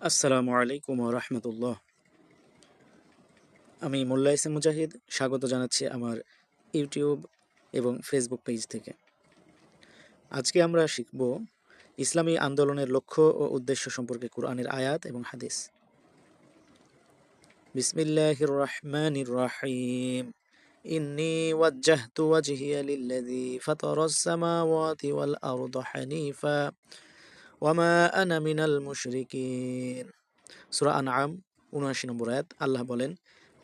আসসালামু আলাইকুম রহমতুল্লাহ আমি মোল্লা ইসেম মুজাহিদ স্বাগত জানাচ্ছি আমার ইউটিউব এবং ফেসবুক পেজ থেকে আজকে আমরা শিখব ইসলামী আন্দোলনের লক্ষ্য ও উদ্দেশ্য সম্পর্কে কোরআনের আয়াত এবং হাদিস বিসমিল্লাহির রহমানির রহিম إني وجهت وجهي للذي فطر السماوات والأرض حنيفا ওয়ামা আনা মিনাল মুশরিকিন সূরা আনআম ৭৯ নম্বর আয়াত আল্লাহ বলেন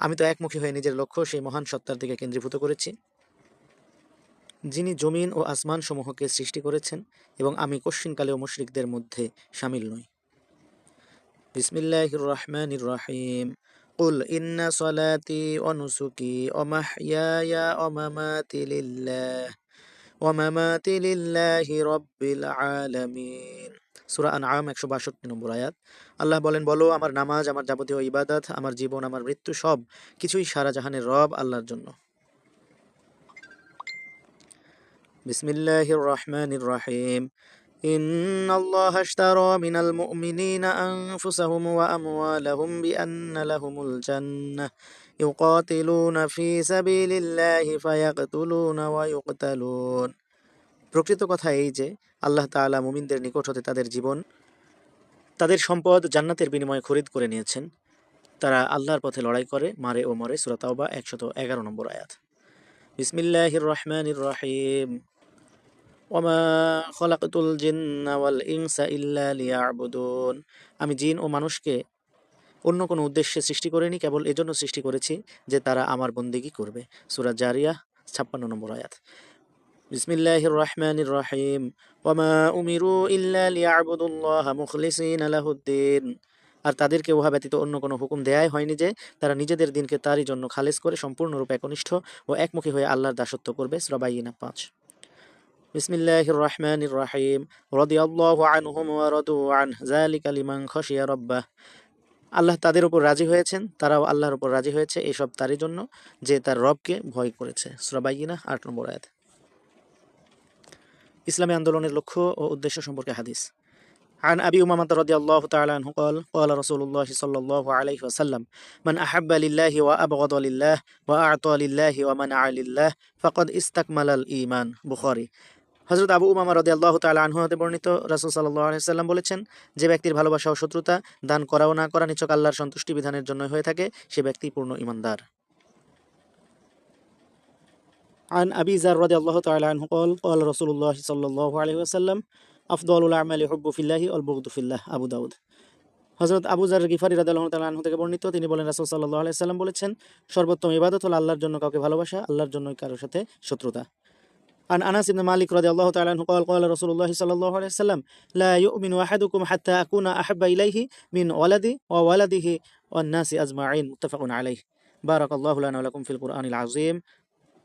আমি তো একমুখী হয়ে নিজের লক্ষ্য সেই মহান সত্তার দিকে কেন্দ্রীভূত করেছি যিনি জমিন ও আসমান সমূহকে সৃষ্টি করেছেন এবং আমি কশ্চিনকালেও মুশরিকদের মধ্যে শামিল নই বিসমিল্লাহির রহমানির রহিম قل إن صلاتي ونسكي ومحياي ومماتي لله ومماتي لله رب العالمين সুরা আনআম একশো বাষট্টি নম্বর আয়াত আল্লাহ বলেন বলো আমার নামাজ আমার যাবতীয় ইবাদত আমার জীবন আমার মৃত্যু সব কিছুই সারা জাহানের রব আল্লাহর জন্য বিসমিল্লাহির রহমানির রহিম إن الله اشترى من المؤمنين أنفسهم وأموالهم بأن لهم الجنة يقاتلون في سبيل الله فيقتلون ويقتلون প্রকৃত কথা এই যে, আল্লাহ তাআলা মুমিনদের নিকট হতে তাদের জীবন, তাদের সম্পদ জান্নাতের বিনিময়ে খরিদ করে নিয়েছেন। তারা আল্লাহর পথে লড়াই করে, মারে ও মরে। সুরাতাওবা একশত এগারো নম্বর আয়াত। বিসমিল্লাহির রহমানির রহিম। ওয়ামা খলাকতুল জিন্না ওয়াল ইনসা ইল্লা আমি জিন ও মানুষকে অন্য কোনো উদ্দেশ্যে সৃষ্টি করিনি, কেবল এজন্য সৃষ্টি করেছি যে তারা আমার বন্দিগি করবে। সূরা জারিয়া ছাপ্পান্ন নম্বর আয়াত। বিসমিল্লাহির রহমানির রহিম ওয়ামা উমিরু ইল্লা লিয়াবুদুল্লাহ মুখলিসিনা লাহুদ্দিন। আর তাদেরকে উহা ব্যতীত অন্য কোনো হুকুম দেয়াই হয়নি যে, তারা নিজেদের দিনকে তারই জন্য খালেজ করে সম্পূর্ণরূপে একনিষ্ঠ ও একমুখী হয়ে আল্লাহর দাসত্ব করবে সূরা পাঁচ। বিসমিল্লাহির রহমানির রহিম রাদিয়াল্লাহু আনহুম ওয়া রাদু আন যালিকা লিমান খাশিয়া রাব্বাহ। আল্লাহ তাদের উপর রাজি হয়েছেন, তারাও আল্লাহর উপর রাজি হয়েছে, এসব তারই জন্য যে তার রবকে ভয় করেছে। সূরা বাইয়িনা আট নম্বর আয়াত। ইসলামী আন্দোলনের লক্ষ্য ও উদ্দেশ্য সম্পর্কে হাদিস عن أبي أمامة رضي الله تعالى عنه قال قال رسول الله صلى الله عليه وسلم من أحب لله وأبغض لله وأعطى لله ومنع لله فقد استكمل الإيمان بخاري হজরত আবু উমামা রদি আল্লাহ তালা আনহু হতে বর্ণিত রাসুল সাল্লাহ সাল্লাম বলেছেন যে ব্যক্তির ভালোবাসা ও শত্রুতা দান করা ও না করা নিচক আল্লাহর সন্তুষ্টি বিধানের জন্য হয়ে থাকে সে ব্যক্তি পূর্ণ ইমানদার عن أبي ذر رضي الله تعالى عنه قال قال رسول الله صلى الله عليه وسلم أفضل الأعمال حب في الله والبغض في الله আবু দাউদ হজরত আবু জার গিফারি রাদাল্লাহ তাআলা আনহু থেকে বর্ণিত তিনি বলেন রাসূল সাল্লাল্লাহু আলাইহি সাল্লাম বলেছেন সর্বোত্তম ইবাদত হলো আল্লাহর জন্য কাউকে ভালোবাসা আল্লাহর জন্য কারোর সাথে শত্রুতা عن أنس بن مالك رضي الله تعالى عنه قال قال رسول الله صلى الله عليه وسلم لا يؤمن أحدكم حتى أكون أحب إليه من ولدي وولده والناس أجمعين متفق عليه بارك الله لنا ولكم في القرآن العظيم